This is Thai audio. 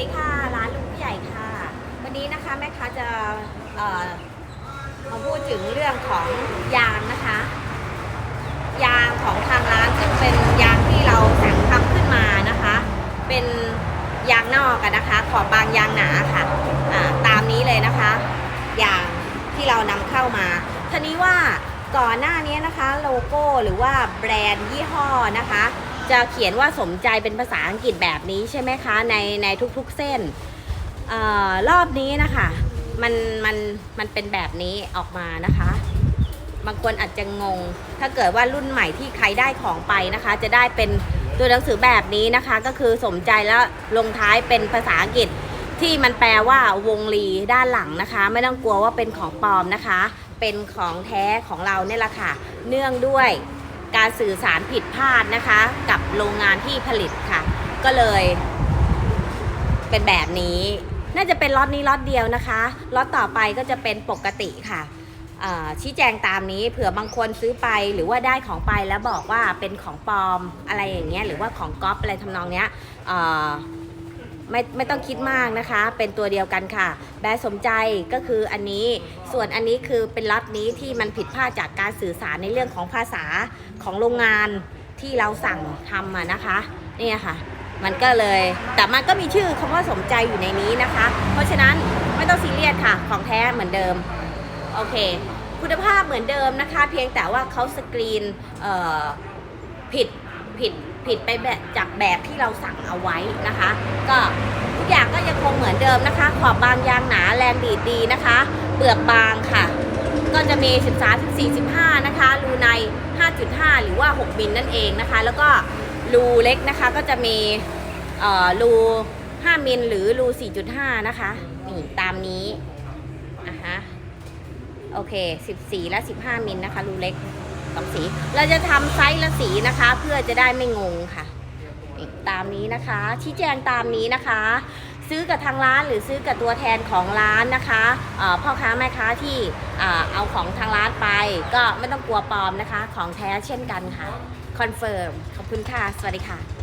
ดีค่ะ ร้านลุงผู้ใหญ่ค่ะ วันนี้นะคะแม่ค้าจะมาพูดถึงเรื่องของยางนะคะ ยางของทางร้านซึ่งเป็นยางที่เราสั่งทำขึ้นมานะคะ เป็นยางนอกกันนะคะ ขอบบางยางหนาค่ะอ่าตามนี้เลยนะคะยางที่เรานำเข้ามาทีนี้ว่าก่อนหน้านี้นะคะโลโก้หรือว่าแบรนด์ยี่ห้อนะคะ จะเขียนว่าสมใจเป็นภาษาอังกฤษแบบนี้ใช่ไหมคะในในทุกๆเส้นออรอบนี้นะคะมันมันมันเป็นแบบนี้ออกมานะคะ บางคนอาจจะงง ถ้าเกิดว่ารุ่นใหม่ที่ใครได้ของไปนะคะ จะได้เป็นตัวหนังสือแบบนี้นะคะ ก็คือสมใจแล้วลงท้ายเป็นภาษาอังกฤษที่มันแปลว่าวงลีด้านหลังนะคะ ไม่ต้องกลัวว่าเป็นของปลอมนะคะ เป็นของแท้ของเราเนี่ยแหละค่ะ เนื่องด้วย การสื่อสารผิดพลาดนะคะ กับโรงงานที่ผลิตค่ะ ก็เลย เป็นแบบนี้ น่าจะเป็นล็อตนี้ล็อตเดียวนะคะล็อตต่อไปก็จะเป็นปกติค่ะชี้แจงตามนี้เผื่อบางคนซื้อไปหรือว่าได้ของไปแล้วบอกว่าเป็นของปลอมอะไรอย่างเงี้ยหรือว่าของก๊อปอะไรทำนองเนี้ย ไม่ไม่ต้องคิดมากนะคะ เป็นตัวเดียวกันค่ะ แบรนด์สมใจก็คืออันนี้ ส่วนอันนี้คือเป็นล็อตนี้ที่มันผิดพลาดจากการสื่อสารในเรื่องของภาษาของโรงงานที่เราสั่งทำนะคะ เนี่ยค่ะ มันก็เลย แต่มันก็มีชื่อคำว่าสมใจอยู่ในนี้นะคะ เพราะฉะนั้นไม่ต้องซีเรียสค่ะ ของแท้เหมือนเดิม โอเค คุณภาพเหมือนเดิมนะคะ เพียงแต่ว่าเขาสกรีนผิดผิด ผิดไปแบบจากแบบที่เราสั่งเอาไว้นะคะ ก็ทุกอย่างก็ยังคงเหมือนเดิมนะคะ ขอบบางยางหนาแรงดีดดีนะคะ เปลือกบางค่ะ ก็จะมี 13 14 15 นะคะ รูใน 5.5 หรือว่า 6 มิลนั่นเองนะคะ แล้วก็รูเล็กนะคะก็จะมีเอ่อรู5มิลหรือรู 4.5 นะคะนี่ตามนี้อะฮะโอเค 14 และ 15 มิลนะคะ รูเล็ก สองสี เราจะทำไซส์ละสีนะคะ เพื่อจะได้ไม่งงค่ะ ตามนี้นะคะ ชี้แจงตามนี้นะคะ ซื้อกับทางร้านหรือซื้อกับตัวแทนของร้านนะคะพ่อค้าแม่ค้าที่เอาของทางร้านไป ก็ไม่ต้องกลัวปลอมนะคะ ของแท้เช่นกันค่ะคอนเฟิร์มขอบคุณค่ะ สวัสดีค่ะ